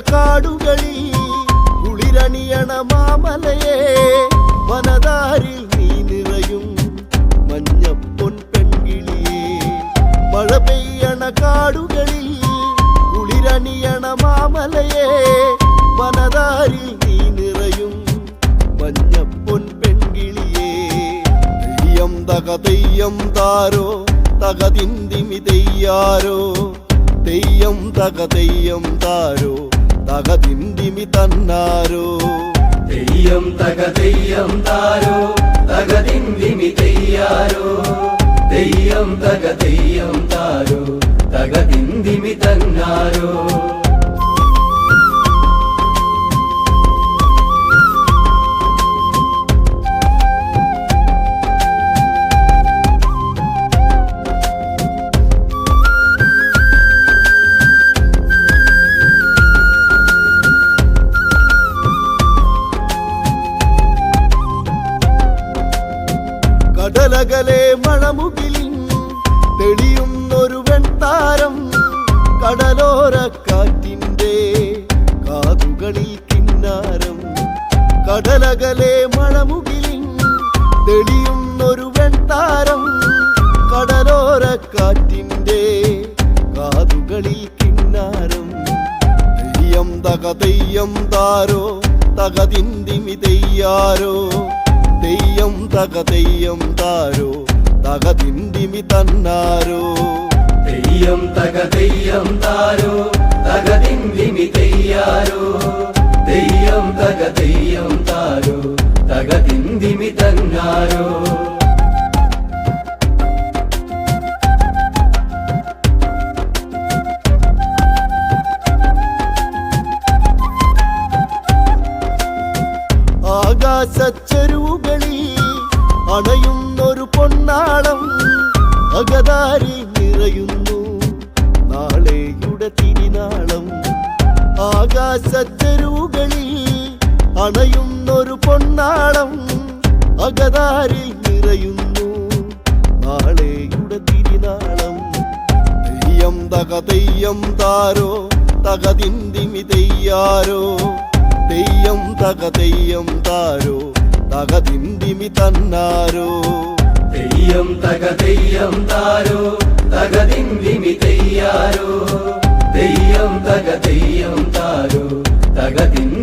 കാടുകളിൽ കുളിരണിയണ മാമലയെ വനതാരിൽ നീ നിറയും മഞ്ഞപ്പൊൻ പെൺകിളിയേ. മഴ പെയ്യണ കാടുകളിൽ കുളിരണിയണ മാമലയെ വനതാരിൽ നീ നിറയും മഞ്ഞപ്പൊൻ പെൺകിളിയേ. തെയ്യം തക തെയ്യം താരോ തകതിന്തിമി തെയ്യാരോ. തെയ്യം തക തെയ്യം താരോ തകതിന്തിമി തന്നാരോ തെയ്യം തക തെയ്യം താരോ തകതിന്തിമി തെയ്യാരോ തെയ്യം തക തെയ്യം താരോ തകതിന്തിമി തന്നാരോ കടലകലെ മഴമുകിലിൻ തെളിയുന്നൊരു വെൺതാരം കടലോര കാറ്റിന്റെ കാതുകളിൽ കിന്നാരം. കടലകലെ മഴമുകിലിൻ തെളിയുന്നൊരു വെൺതാരം കടലോര കാറ്റിന്റെ കാതുകളിൽ കിന്നാരം. തെയ്യം തക തെയ്യം താരോ തകതിന്തിമി തെയ്യാരോ. തെയ്യം തക തെയ്യം താരോ തകതിന്തിമി തന്നാരോ തെയ്യം തക തെയ്യം താരോ തകതിന്തിമി തെയ്യാരോ തെയ്യം തക തെയ്യം താരോ തകതിന്തിമി തന്നാരോ ആകാശച്ചെരുവുകളിൽ അണയുന്നൊരു പൊന്നാളം അകതാരി നിറയുന്നു. നാളെയുടെ തിരിനാളം ആകാശത്തെരുവുകളിൽ അണയുന്നൊരു പൊന്നാളം അകതാരി നിറയുന്നു. നാളെയുടെ തിരിനാളം. തെയ്യം തക തെയ്യം താരോ തകതിന്തിമി തെയ്യാരോ. തെയ്യം തക തെയ്യം താരോ തകതിന്തിമി തന്നാരോ തെയ്യം തക തെയ്യം താരോ തകതിന്തിമി തെയ്യാരോ തെയ്യം തക തെയ്യം താരോ തകതിന്തിമി തൻ